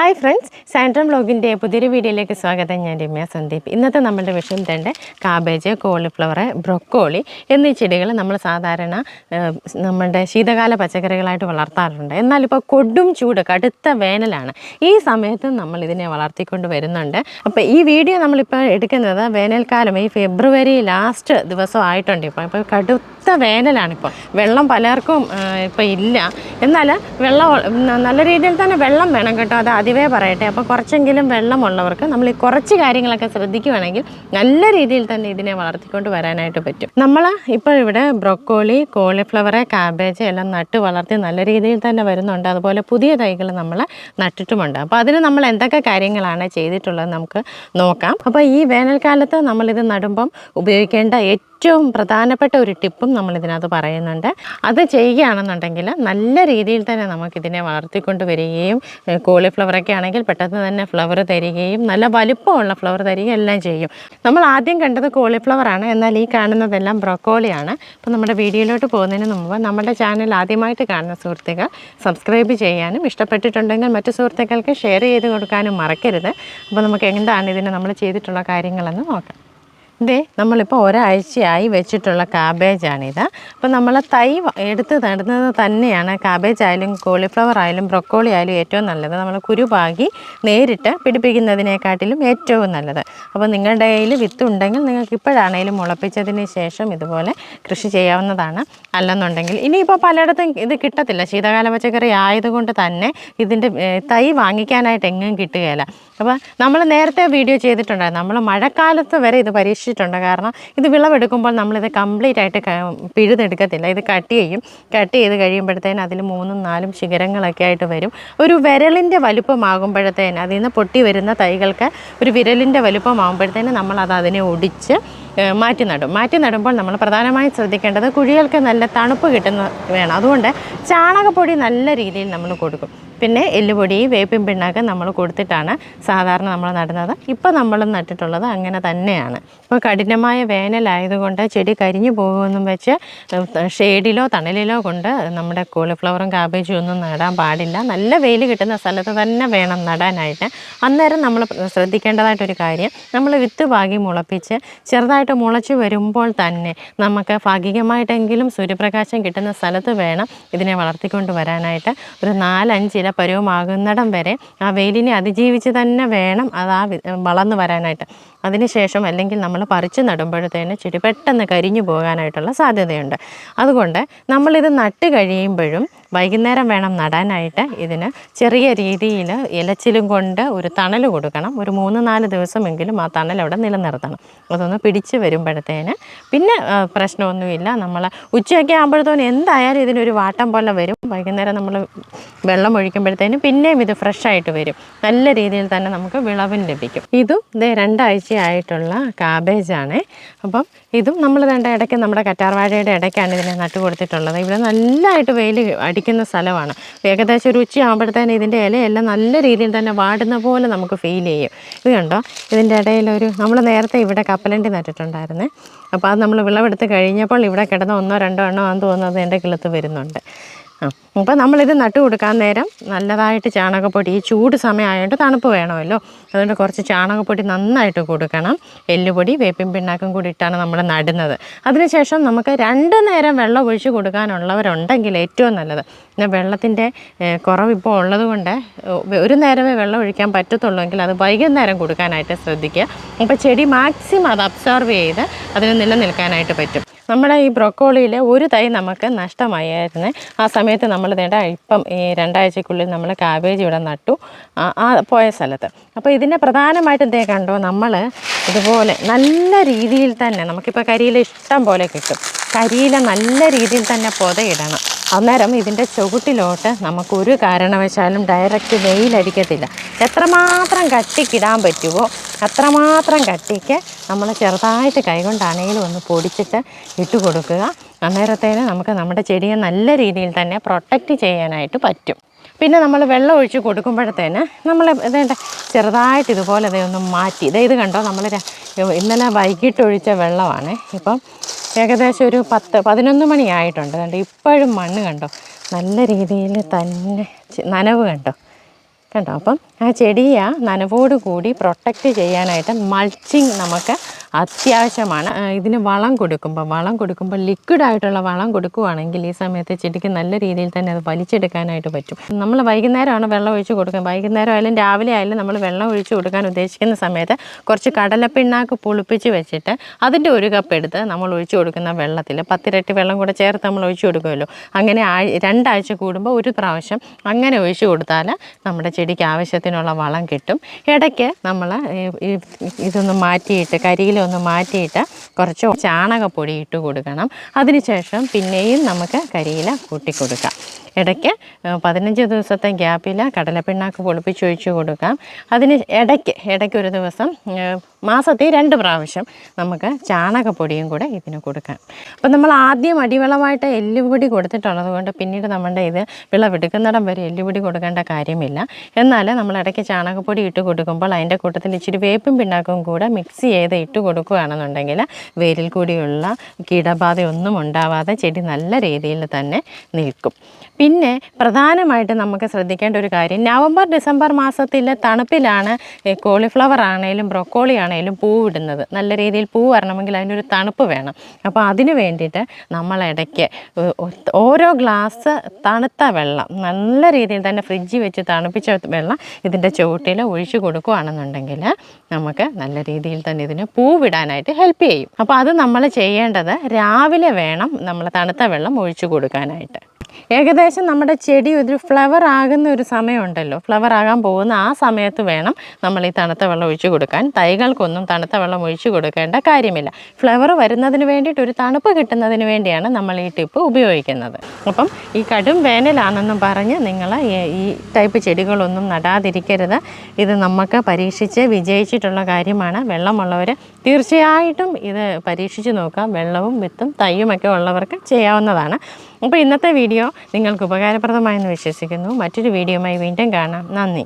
Hi friends സാൻഡ്രം ബ്ലോഗിന്റെ പുതിയൊരു വീഡിയോയിലേക്ക് സ്വാഗതം. ഞാൻ രമ്യ സന്ദീപ്. ഇന്നത്തെ നമ്മുടെ വിഷയം തന്നെ കാബേജ് കോളിഫ്ലവർ ബ്രൊക്കോളി എന്നീ ചെടികൾ നമ്മൾ സാധാരണ നമ്മുടെ ശീതകാല പച്ചക്കറികളായിട്ട് വളർത്താറുണ്ട്. എന്നാൽ ഇപ്പോൾ കൊടും ചൂട് കടുത്ത വേനലാണ്. ഈ സമയത്ത് നമ്മൾ ഇതിനെ വളർത്തിക്കൊണ്ട് വരുന്നുണ്ട്. അപ്പോൾ ഈ വീഡിയോ നമ്മളിപ്പോൾ എടുക്കുന്നത് വേനൽക്കാലം ഈ ഫെബ്രുവരി ലാസ്റ്റ് ദിവസം ആയിട്ടുണ്ട് ഇപ്പോൾ. ഇപ്പോൾ കടുത്ത വേനലാണിപ്പോൾ വെള്ളം പലർക്കും ഇപ്പോൾ ഇല്ല. എന്നാൽ വെള്ളം നല്ല രീതിയിൽ തന്നെ വെള്ളം വേണം കേട്ടോ. അത് ആദ്യമേ പറയട്ടെ. അപ്പോൾ കുറച്ചെങ്കിലും വെള്ളമുള്ളവർക്ക് നമ്മൾ ഈ കുറച്ച് കാര്യങ്ങളൊക്കെ ശ്രദ്ധിക്കുകയാണെങ്കിൽ നല്ല രീതിയിൽ തന്നെ ഇതിനെ വളർത്തിക്കൊണ്ട് വരാനായിട്ട് പറ്റും. നമ്മൾ ഇപ്പോൾ ഇവിടെ ബ്രൊക്കോളി കോളിഫ്ലവർ കാബേജ് എല്ലാം നട്ട് വളർത്തി നല്ല രീതിയിൽ തന്നെ വരുന്നുണ്ട്. അതുപോലെ പുതിയ തൈകൾ നമ്മൾ നട്ടിട്ടുമുണ്ട്. അപ്പോൾ അതിന് നമ്മൾ എന്തൊക്കെ കാര്യങ്ങളാണ് ചെയ്തിട്ടുള്ളത് നമുക്ക് നോക്കാം. അപ്പോൾ ഈ വേനൽക്കാലത്ത് നമ്മളിത് നടുമ്പം ഉപയോഗിക്കേണ്ട ഏറ്റവും പ്രധാനപ്പെട്ട ഒരു ടിപ്പും നമ്മൾ ഇതിനകത്ത് പറയുന്നുണ്ട്. അത് ചെയ്യുകയാണെന്നുണ്ടെങ്കിൽ നല്ല രീതിയിൽ തന്നെ നമുക്കിതിനെ വളർത്തിക്കൊണ്ട് വരികയും കോളിഫ്ലവറൊക്കെ ആണെങ്കിൽ പെട്ടെന്ന് തന്നെ ഫ്ലവർ തരികയും നല്ല വലുപ്പമുള്ള ഫ്ലവർ തരികയും എല്ലാം ചെയ്യും. നമ്മൾ ആദ്യം കണ്ടത് കോളിഫ്ലവറാണ് എന്നാൽ ഈ കാണുന്നതെല്ലാം ബ്രൊക്കോളിയാണ് അപ്പോൾ നമ്മുടെ വീഡിയോയിലോട്ട് പോകുന്നതിന് മുമ്പ് നമ്മുടെ ചാനൽ ആദ്യമായിട്ട് കാണുന്ന സുഹൃത്തുക്കൾ സബ്സ്ക്രൈബ് ചെയ്യാനും ഇഷ്ടപ്പെട്ടിട്ടുണ്ടെങ്കിൽ മറ്റു സുഹൃത്തുക്കൾക്ക് ഷെയർ ചെയ്ത് കൊടുക്കാനും മറക്കരുത്. അപ്പോൾ നമുക്ക് എന്താണ് ഇതിന് നമ്മൾ ചെയ്തിട്ടുള്ള കാര്യങ്ങളെന്ന് നോക്കാം. ഇതേ നമ്മളിപ്പോൾ ഒരാഴ്ചയായി വെച്ചിട്ടുള്ള കാബേജാണിത്. അപ്പോൾ നമ്മൾ തൈ എടുത്ത് നടുന്നത് തന്നെയാണ് കാബേജ് ആയാലും കോളിഫ്ലവർ ആയാലും ബ്രൊക്കോളി ആയാലും ഏറ്റവും നല്ലത്. നമ്മൾ കുരുപാകി നേരിട്ട് പിടിപ്പിക്കുന്നതിനെക്കാട്ടിലും ഏറ്റവും നല്ലത്. അപ്പോൾ നിങ്ങളുടെ കയ്യിൽ വിത്തുണ്ടെങ്കിൽ നിങ്ങൾക്ക് ഇപ്പോഴാണെങ്കിലും മുളപ്പിച്ചതിന് ശേഷം ഇതുപോലെ കൃഷി ചെയ്യാവുന്നതാണ്. അല്ലെന്നുണ്ടെങ്കിൽ ഇനിയിപ്പോൾ പലയിടത്തും ഇത് കിട്ടത്തില്ല. ശീതകാല പച്ചക്കറി ആയതുകൊണ്ട് തന്നെ ഇതിന്റെ തൈ വാങ്ങിക്കാനായിട്ട് എങ്ങും കിട്ടുകയില്ല. അപ്പോൾ നമ്മൾ നേരത്തെ വീഡിയോ ചെയ്തിട്ടുണ്ടായിരുന്നു. നമ്മൾ മഴക്കാലത്ത് വരെ ഇത് പരീക്ഷിച്ചിട്ടുണ്ട് കാരണം ഇത് വിളവെടുക്കുമ്പോൾ നമ്മളിത് കംപ്ലീറ്റ് ആയിട്ട് പിഴുതെടുക്കത്തില്ല. ഇത് കട്ട് ചെയ്യും. കട്ട് ചെയ്ത് കഴിയുമ്പോഴത്തേന് അതിൽ മൂന്നും നാലും ശിഖരങ്ങളൊക്കെ ആയിട്ട് വരും. ഒരു വിരലിന്റെ വലുപ്പമാകുമ്പോഴത്തേന് അതിൽ നിന്ന് പൊട്ടി വരുന്ന തൈകൾക്ക് ഒരു വിരലിന്റെ വലുപ്പമാകുമ്പോഴത്തേന് നമ്മൾ അത് അതിനെ ഒടിച്ച് മാറ്റി നടും. മാറ്റി നടുമ്പോൾ നമ്മൾ പ്രധാനമായും ശ്രദ്ധിക്കേണ്ടത് കുഴികൾക്ക് നല്ല തണുപ്പ് കിട്ടുന്ന വേണം. അതുകൊണ്ട് ചാണകപ്പൊടി നല്ല രീതിയിൽ നമ്മൾ കൊടുക്കും. പിന്നെ എല്ലുപൊടി വേപ്പിൻ പിണ്ണാക്ക് നമ്മൾ കൊടുത്തിട്ടാണ് സാധാരണ നമ്മൾ നടുന്നത്. ഇപ്പോൾ നമ്മൾ നട്ടിട്ടുള്ളത് അങ്ങനെ തന്നെയാണ്. ഇപ്പോൾ കഠിനമായ വേനലായതുകൊണ്ട് ചെടി കരിഞ്ഞു പോകുമെന്നും വെച്ച് ഷെയ്ഡിലോ തണലിലോ കൊണ്ട് നമ്മുടെ കോളിഫ്ലവറും കാബേജും ഒന്നും നടാൻ പാടില്ല. നല്ല വെയിൽ കിട്ടുന്ന സ്ഥലത്ത് തന്നെ വേണം നടാനായിട്ട്. അന്നേരം നമ്മൾ ശ്രദ്ധിക്കേണ്ടതായിട്ടൊരു കാര്യം നമ്മൾ വിത്ത് പാകി മുളപ്പിച്ച് ചെറുതായിട്ട് മുളച്ച് വരുമ്പോൾ തന്നെ നമുക്ക് ഭാഗികമായിട്ടെങ്കിലും സൂര്യപ്രകാശം കിട്ടുന്ന സ്ഥലത്ത് വേണം ഇതിനെ വളർത്തിക്കൊണ്ട് വരാനായിട്ട്. ഒരു നാലഞ്ചില പരുവമാകുന്നിടം വരെ ആ വെയിലിനെ അതിജീവിച്ച് തന്നെ വേണം അത് ആ വളർന്നു വരാനായിട്ട്. അതിനുശേഷം അല്ലെങ്കിൽ നമ്മൾ പറിച്ച് നടുമ്പോഴത്തേന് ചെടി പെട്ടെന്ന് കരിഞ്ഞു പോകാനായിട്ടുള്ള സാധ്യതയുണ്ട്. അതുകൊണ്ട് നമ്മളിത് നട്ട് കഴിയുമ്പോഴും വൈകുന്നേരം വേണം നടാനായിട്ട് ഇതിന് ചെറിയ രീതിയിൽ ഇലച്ചിലും കൊണ്ട് ഒരു തണൽ കൊടുക്കണം. ഒരു മൂന്ന് നാല് ദിവസമെങ്കിലും ആ തണൽ അവിടെ നിലനിർത്തണം. അതൊന്ന് പിടിച്ച് വരുമ്പോഴത്തേന്. പിന്നെ പ്രശ്നമൊന്നുമില്ല. നമ്മൾ ഉച്ചയൊക്കെ ആകുമ്പോഴത്തേനും എന്തായാലും ഇതിനൊരു വാട്ടം പോലെ വരും. വൈകുന്നേരം നമ്മൾ വെള്ളം ഒഴിക്കുമ്പോഴത്തേനും പിന്നെയും ഇത് ഫ്രഷായിട്ട് വരും. നല്ല രീതിയിൽ തന്നെ നമുക്ക് വിളവും ലഭിക്കും. ഇതും ഇതേ രണ്ടാഴ്ചയായിട്ടുള്ള കാബേജാണ്. അപ്പം ഇതും നമ്മൾ രണ്ട് ഇടയ്ക്ക് നമ്മുടെ കറ്റാർവാഴയുടെ ഇടയ്ക്കാണ് ഇതിനെ നട്ടു കൊടുത്തിട്ടുള്ളത് ഇവിടെ നല്ലതായിട്ട് വെയിൽ അടിക്കുന്ന സ്ഥലമാണ്. ഏകദേശം ഒരു ഉച്ചയാകുമ്പോഴത്തേന് ഇതിന്റെ ഇലയെല്ലാം നല്ല രീതിയിൽ തന്നെ വാടുന്ന പോലെ നമുക്ക് ഫീൽ ചെയ്യും. ഇത് കണ്ടോ? ഇതിന്റെ ഇടയിലൊരു നമ്മൾ നേരത്തെ ഇവിടെ കപ്പലണ്ടി നട്ടിട്ടുണ്ടായിരുന്നേ. അപ്പോൾ അത് നമ്മൾ വിളവെടുത്ത് കഴിഞ്ഞപ്പോൾ ഇവിടെ കിടന്ന ഒന്നോ രണ്ടോ എണ്ണോ ആണെന്ന് തോന്നുന്നത് എന്റെ കിളത്ത് വരുന്നുണ്ട്. അപ്പോൾ നമ്മളിത് നട്ടു കൊടുക്കാൻ നേരം നല്ലതായിട്ട് ചാണകപ്പൊടി ഈ ചൂട് സമയമായതുകൊണ്ട് തണുപ്പ് വേണമല്ലോ. അതുകൊണ്ട് കുറച്ച് ചാണകപ്പൊടി നന്നായിട്ട് കൊടുക്കണം. എല്ലുപൊടി വേപ്പിൻ പിണ്ണാക്കും കൂടി ഇട്ടാണ് നമ്മൾ നടുന്നത്. അതിനുശേഷം നമുക്ക് രണ്ട് നേരം വെള്ളം ഒഴിച്ച് കൊടുക്കാനുള്ളവരുണ്ടെങ്കിൽ ഏറ്റവും നല്ലത്. പിന്നെ വെള്ളത്തിന്റെ കുറവിപ്പോൾ ഉള്ളതുകൊണ്ട് ഉള്ളത് കൊണ്ട് ഒരു നേരമേ വെള്ളം ഒഴിക്കാൻ പറ്റത്തുള്ളൂ എങ്കിൽ അത് വൈകുന്നേരം കൊടുക്കാനായിട്ട് ശ്രദ്ധിക്കുക. അപ്പോൾ ചെടി മാക്സിമം അത് അബ്സോർവ് ചെയ്ത് അതിന് നിലനിൽക്കാനായിട്ട് പറ്റും. നമ്മുടെ ഈ ബ്രൊക്കോളിയിൽ ഒരു തൈ നമുക്ക് നഷ്ടമായിരുന്നു ആ സമയത്ത് നമ്മൾ നേട ഇപ്പം ഈ രണ്ടാഴ്ചക്കുള്ളിൽ നമ്മൾ കാബേജ് ഇവിടെ നട്ടു. ആ പോയ സ്ഥലത്ത്. അപ്പോൾ ഇതിന്റെ പ്രധാനമായിട്ടും ഇതേ കണ്ടോ? നമ്മൾ ഇതുപോലെ നല്ല രീതിയിൽ തന്നെ നമുക്കിപ്പോൾ കരിയില ഇഷ്ടം പോലെ കിട്ടും. കരിയില നല്ല രീതിയിൽ തന്നെ പൊതയിടണം. അന്നേരം ഇതിന്റെ ചുവട്ടിലോട്ട് നമുക്കൊരു കാരണവശാലും ഡയറക്റ്റ് വെയിലടിക്കത്തില്ല എത്രമാത്രം കട്ടിക്കിടാൻ പറ്റുമോ അത്രമാത്രം കട്ടിക്ക് നമ്മൾ ചെറുതായിട്ട് കൈകൊണ്ടാണെങ്കിലും ഒന്ന് പൊടിച്ചിട്ട് ഇട്ട് കൊടുക്കുക. അന്നേരത്തേന് നമുക്ക് നമ്മുടെ ചെടിയെ നല്ല രീതിയിൽ തന്നെ പ്രൊട്ടക്റ്റ് ചെയ്യാനായിട്ട് പറ്റും. പിന്നെ നമ്മൾ വെള്ളം ഒഴിച്ച് കൊടുക്കുമ്പോഴത്തേന് നമ്മൾ ഇതേണ്ട ചെറുതായിട്ട് ഇതുപോലെ ഇതേ ഒന്ന് മാറ്റി. ഇതേ ഇത് കണ്ടോ? നമ്മൾ ഇന്നലെ വൈകിട്ട് ഒഴിച്ച വെള്ളമാണ്. ഇപ്പം ഏകദേശം ഒരു പത്ത് പതിനൊന്ന് മണിയായിട്ടുണ്ട് കണ്ടോ? ഇപ്പോഴും മണ്ണ് കണ്ടോ? നല്ല രീതിയിൽ തന്നെ നനവ് കണ്ടോ? കണ്ടോ? അപ്പം ആ ചെടിയെ നനവോട് കൂടി പ്രൊട്ടക്റ്റ് ചെയ്യാനായിട്ട് മൾച്ചിങ് നമുക്ക് അത്യാവശ്യമാണ്. ഇതിന് വളം കൊടുക്കുമ്പോൾ വളം കൊടുക്കുമ്പോൾ ലിക്വിഡ് ആയിട്ടുള്ള വളം കൊടുക്കുകയാണെങ്കിൽ ഈ സമയത്ത് ചെടിക്ക് നല്ല രീതിയിൽ തന്നെ അത് വലിച്ചെടുക്കാനായിട്ട് പറ്റും. നമ്മൾ വൈകുന്നേരമാണ് വെള്ളം ഒഴിച്ച് കൊടുക്കുക വൈകുന്നേരം ആയാലും രാവിലെ ആയാലും നമ്മൾ വെള്ളം ഒഴിച്ച് കൊടുക്കാൻ ഉദ്ദേശിക്കുന്ന സമയത്ത് കുറച്ച് കടലപ്പിണ്ണാക്ക് പുളിപ്പിച്ച് വെച്ചിട്ട് അതിന്റെ ഒരു കപ്പ് എടുത്ത് നമ്മൾ ഒഴിച്ച് കൊടുക്കുന്ന വെള്ളത്തിൽ പത്തിരട്ടി വെള്ളം കൂടെ ചേർത്ത് നമ്മൾ ഒഴിച്ച് കൊടുക്കുമല്ലോ. അങ്ങനെ രണ്ടാഴ്ച കൂടുമ്പോൾ ഒരു പ്രാവശ്യം അങ്ങനെ ഒഴിച്ച് കൊടുത്താൽ നമ്മുടെ ചെടിക്ക് ആവശ്യത്തിനുള്ള വളം കിട്ടും. ഇടയ്ക്ക് നമ്മൾ ഇതൊന്ന് മാറ്റിയിട്ട് കരിയിലൊന്ന് മാറ്റിയിട്ട് കുറച്ച് ചാണകപ്പൊടി ഇട്ട് കൊടുക്കണം. അതിനുശേഷം പിന്നെയും നമുക്ക് കരിയില കൂട്ടി കൊടുക്കാം. ഇടയ്ക്ക് പതിനഞ്ച് ദിവസത്തെ ഗ്യാപ്പിൽ കടലപ്പിണ്ണാക്ക് പൊളിപ്പിച്ച് ഒഴിച്ച് കൊടുക്കാം. അതിന് ഇടയ്ക്ക് ഇടയ്ക്ക് ഒരു ദിവസം മാസത്തിൽ രണ്ട് പ്രാവശ്യം നമുക്ക് ചാണകപ്പൊടിയും കൂടെ ഇതിന് കൊടുക്കാം. അപ്പം നമ്മൾ ആദ്യം അടിവളമായിട്ട് എല്ലുപൊടി കൊടുത്തിട്ടുള്ളത് കൊണ്ട് പിന്നീട് നമ്മുടെ ഇത് വിളവെടുക്കുന്നിടം വരെ എല്ലുപൊടി കൊടുക്കേണ്ട കാര്യമില്ല. എന്നാൽ നമ്മൾ ഇടയ്ക്ക് ചാണകപ്പൊടി ഇട്ട് കൊടുക്കുമ്പോൾ അതിന്റെ കൂട്ടത്തിൽ ഇച്ചിരി വേപ്പും പിണ്ണാക്കും കൂടെ മിക്സ് ചെയ്ത് ഇട്ട് കൊടുക്കുകയാണെന്നുണ്ടെങ്കിൽ വേരിൽ കൂടിയുള്ള കീടബാധയൊന്നും ഉണ്ടാവാതെ ചെടി നല്ല രീതിയിൽ തന്നെ നിൽക്കും. പിന്നെ പ്രധാനമായിട്ട് നമുക്ക് ശ്രദ്ധിക്കേണ്ട ഒരു കാര്യം നവംബർ ഡിസംബർ മാസത്തിലെ തണുപ്പിലാണ് കോളിഫ്ലവർ ആണെങ്കിലും ബ്രൊക്കോളി ആണെങ്കിലും പൂവിടുന്നത് നല്ല രീതിയിൽ പൂ വരണമെങ്കിൽ അതിനൊരു തണുപ്പ് വേണം. അപ്പോൾ അതിന് വേണ്ടിയിട്ട് നമ്മൾ ഇടയ്ക്ക് ഓരോ ഗ്ലാസ് തണുത്ത വെള്ളം നല്ല രീതിയിൽ തന്നെ ഫ്രിഡ്ജിൽ വെച്ച് തണുപ്പിച്ച വെള്ളം ഇതിന്റെ ചുവട്ടിൽ ഒഴിച്ചു കൊടുക്കുകയാണെന്നുണ്ടെങ്കിൽ നമുക്ക് നല്ല രീതിയിൽ തന്നെ ഇതിന് പൂവിടാനായിട്ട് ഹെൽപ്പ് ചെയ്യും. അപ്പോൾ അത് നമ്മൾ ചെയ്യേണ്ടത് രാവിലെ വേണം നമ്മൾ തണുത്ത വെള്ളം ഒഴിച്ചു കൊടുക്കാനായിട്ട്. ഏകദേശം നമ്മുടെ ചെടി ഒരു ഫ്ലവർ ആകുന്ന ഒരു സമയമുണ്ടല്ലോ. ഫ്ലവർ ആകാൻ പോകുന്ന ആ സമയത്ത് വേണം നമ്മൾ ഈ തണുത്ത വെള്ളം ഒഴിച്ചു കൊടുക്കാൻ. തൈകൾക്കൊന്നും തണുത്ത വെള്ളം ഒഴിച്ചു കൊടുക്കേണ്ട കാര്യമില്ല. ഫ്ലവർ വരുന്നതിന് വേണ്ടിയിട്ട് ഒരു തണുപ്പ് കിട്ടുന്നതിന് വേണ്ടിയാണ് നമ്മൾ ഈ ടിപ്പ് ഉപയോഗിക്കുന്നത്. അപ്പം ഈ കടും വേനലാണെന്നും പറഞ്ഞ് നിങ്ങൾ ഈ ടൈപ്പ് ചെടികളൊന്നും നടാതിരിക്കരുത്. ഇത് നമുക്ക് പരീക്ഷിച്ച് വിജയിച്ചിട്ടുള്ള കാര്യമാണ്. വെള്ളമുള്ളവർ തീർച്ചയായിട്ടും ഇത് പരീക്ഷിച്ച് നോക്കാം. വെള്ളവും വിത്തും തയ്യുമൊക്കെ ഉള്ളവർക്ക് ചെയ്യാവുന്നതാണ്. അപ്പോൾ ഇന്നത്തെ വീഡിയോ നിങ്ങൾക്ക് ഉപകാരപ്രദമായെന്ന് വിശ്വസിക്കുന്നു. മറ്റൊരു വീഡിയോയുമായി വീണ്ടും കാണാം. നന്ദി.